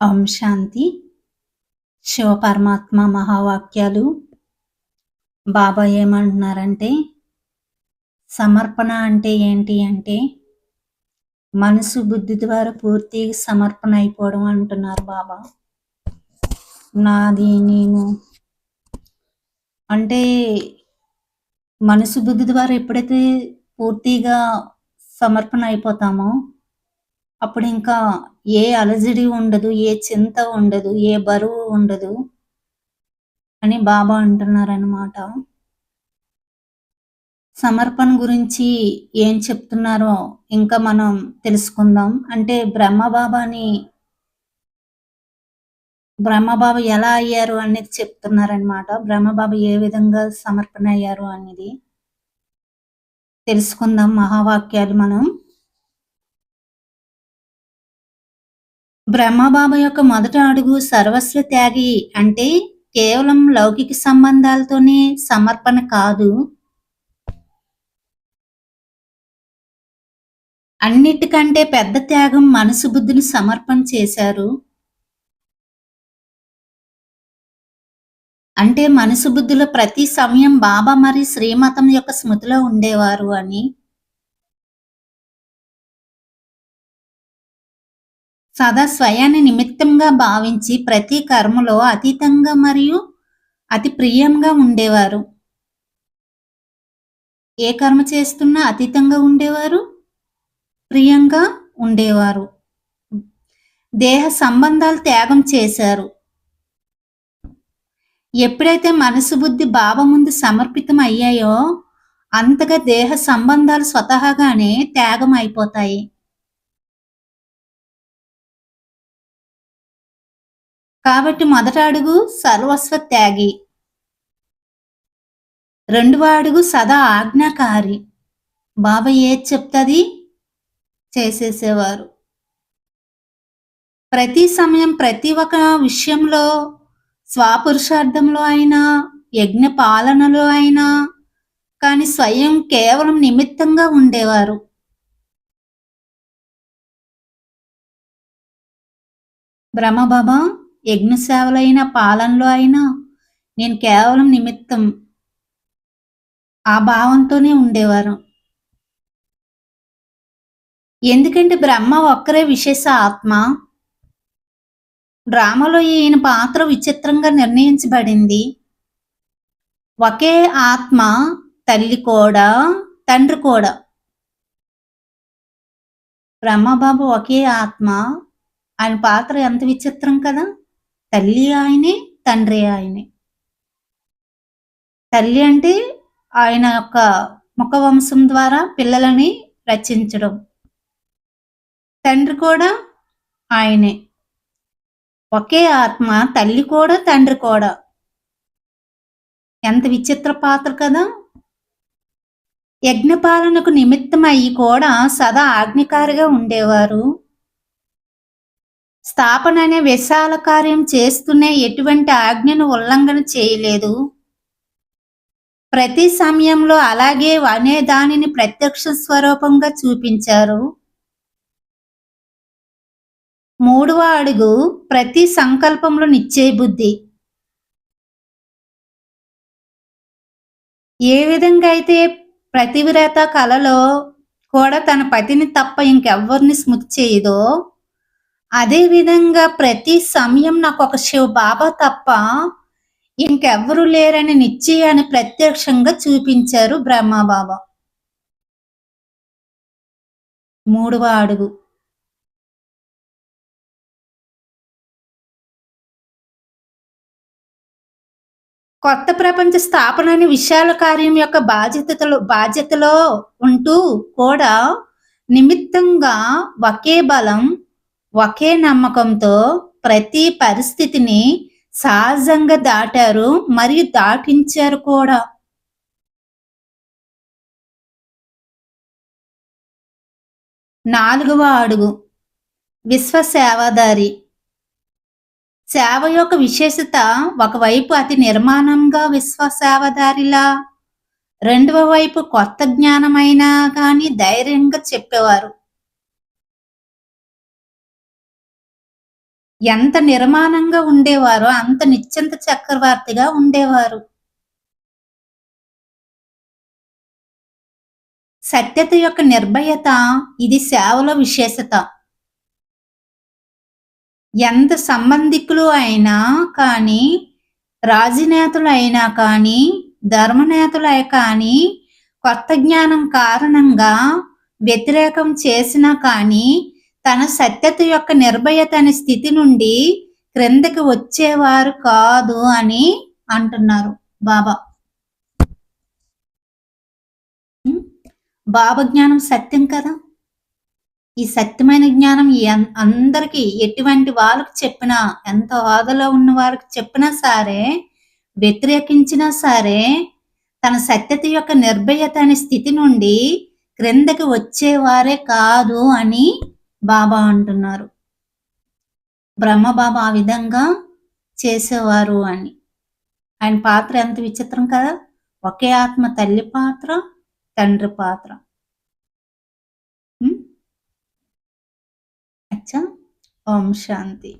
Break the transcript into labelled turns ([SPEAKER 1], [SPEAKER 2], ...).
[SPEAKER 1] ఓం శాంతి శివపరమాత్మ మహావాక్యాలు. బాబా ఏమంటున్నారంటే సమర్పణ అంటే ఏంటి అంటే మనసు బుద్ధి ద్వారా పూర్తి సమర్పణ అయిపోవడం అంటున్నారు బాబా. నాది నేను. అంటే మనసు బుద్ధి ద్వారా ఎప్పుడైతే పూర్తిగా సమర్పణ అయిపోతామో అప్పుడు ఇంకా ఏ అలజడి ఉండదు ఏ చింత ఉండదు ఏ బరువు ఉండదు అని బాబా అంటున్నారనమాట సమర్పణ గురించి ఏం చెప్తున్నారో ఇంకా మనం తెలుసుకుందాం. అంటే బ్రహ్మబాబాని బ్రహ్మబాబా ఎలా అయ్యారు అనేది చెప్తున్నారనమాట బ్రహ్మబాబా ఏ విధంగా సమర్పణ అయ్యారు అనేది తెలుసుకుందాం మహావాక్యాలు మనం. బ్రహ్మబాబు యొక్క మొదటి అడుగు సర్వస్వ త్యాగి అంటే కేవలం లౌకిక సంబంధాలతోనే సమర్పణ కాదు. అన్నిటికంటే పెద్ద త్యాగం మనసు బుద్ధిని సమర్పణ చేశారు. అంటే మనసు బుద్ధిలో ప్రతి సమయం బాబా మరి శ్రీమతం యొక్క స్మృతిలో ఉండేవారు అని. సదా స్వయాన్ని నిమిత్తంగా భావించి ప్రతి కర్మలో అతీతంగా మరియు అతి ప్రియంగా ఉండేవారు. ఏ కర్మ చేస్తున్నా అతీతంగా ఉండేవారు? ప్రియంగా ఉండేవారు. దేహ సంబంధాలు త్యాగం చేశారు. ఎప్పుడైతే మనసు బుద్ధి భావం ముందు సమర్పితం అయ్యాయో అంతగా దేహ సంబంధాలు స్వతహాగానే త్యాగం అయిపోతాయి. కాబట్టి మొదట అడుగు సర్వస్వ త్యాగి. రెండవ అడుగు సదా ఆజ్ఞాకారి. బాబా ఏది చెప్తుంది? చేసేసేవారు. ప్రతి సమయం ప్రతి ఒక్క విషయంలో స్వాపురుషార్థంలో అయినా యజ్ఞ పాలనలో అయినా కానీ స్వయం కేవలం నిమిత్తంగా ఉండేవారు. బ్రహ్మబాబా యజ్ఞసేవలో అయినా పాలనలో అయినా నేను కేవలం నిమిత్తం ఆ భావంతోనే ఉండేవారు. ఎందుకంటే బ్రహ్మ ఒక్కరే విశేష ఆత్మ. డ్రామాలో ఈయన పాత్ర విచిత్రంగా నిర్ణయించబడింది. ఒకే ఆత్మ తల్లి కూడా తండ్రి కూడా. బ్రహ్మబాబు ఒకే ఆత్మ. ఆయన పాత్ర ఎంత విచిత్రం కదా. తల్లి ఆయనే తండ్రి ఆయనే. తల్లి అంటే ఆయన యొక్క ముఖవంశం ద్వారా పిల్లలని రచించడం. తండ్రి కూడా ఆయనే. ఒకే ఆత్మ తల్లి కూడా తండ్రి కూడా. ఎంత విచిత్ర పాత్ర కదా. యజ్ఞపాలనకు నిమిత్తమయ్యి కూడా సదా ఆజ్ఞకారిగా ఉండేవారు. స్థాపన అనే విశాల కార్యం చేస్తూనే ఎటువంటి ఆజ్ఞను ఉల్లంఘన చేయలేదు. ప్రతి సమయంలో అలాగే అనే దానిని ప్రత్యక్ష స్వరూపంగా చూపించారు. మూడవ అడుగు ప్రతి సంకల్పంలో నిశ్చయ బుద్ధి. ఏ విధంగా అయితే ప్రతివ్రత కళలో కూడా తన పతిని తప్ప ఇంకెవ్వరిని స్మృతి చేయదో అదే విధంగా ప్రతి సమయం నాకు ఒక శివ బాబా తప్ప ఇంకెవ్వరు లేరని నిశ్చయాన్ని ప్రత్యక్షంగా చూపించారు బ్రహ్మబాబా మూడవ అడుగు. కొత్త ప్రపంచ స్థాపన అనే విశాల కార్యం యొక్క బాధ్యతలో బాధ్యతలో ఉంటూ కూడా నిమిత్తంగా ఒకే బలం ఒకే నమ్మకంతో ప్రతి పరిస్థితిని సహజంగా దాటారు మరియు దాటించారు కూడా. నాలుగవ అడుగు. విశ్వ సేవాదారి. సేవ యొక్క విశేషత ఒకవైపు అతి నిర్మాణంగా విశ్వ విశ్వసేవదారిలా రెండవ వైపు కొత్త జ్ఞానమైనా కానీ ధైర్యంగా చెప్పేవారు. ఎంత నిర్మాణంగా ఉండేవారో అంత నిశ్చింత చక్రవర్తిగా ఉండేవారు. సత్యత యొక్క నిర్భయత ఇది సేవలో విశేషత. ఎంత సంబంధికులు అయినా కానీ రాజనేతలు అయినా కానీ ధర్మనేతలు కానీ కొత్త జ్ఞానం కారణంగా వ్యతిరేకం చేసినా కానీ తన సత్యత యొక్క నిర్భయత అనే స్థితి నుండి క్రిందకి వచ్చేవారు కాదు అని అంటున్నారు బాబా. బాబా జ్ఞానం సత్యం కదా? ఈ సత్యమైన జ్ఞానం అందరికీ ఎటువంటి వాళ్ళకి చెప్పినా ఎంత హోదాలో ఉన్న వారికి చెప్పినా సరే వ్యతిరేకించినా సరే తన సత్యత యొక్క నిర్భయత అనే స్థితి నుండి క్రిందకి వచ్చేవారే కాదు అని బాబా అంటున్నారు. బ్రహ్మ బాబా ఆ విధంగా చేసేవారు అని. ఆయన పాత్ర ఎంత విచిత్రం కదా. ఒకే ఆత్మ తల్లి పాత్ర తండ్రి పాత్ర. అచ్చా. ఓం శాంతి.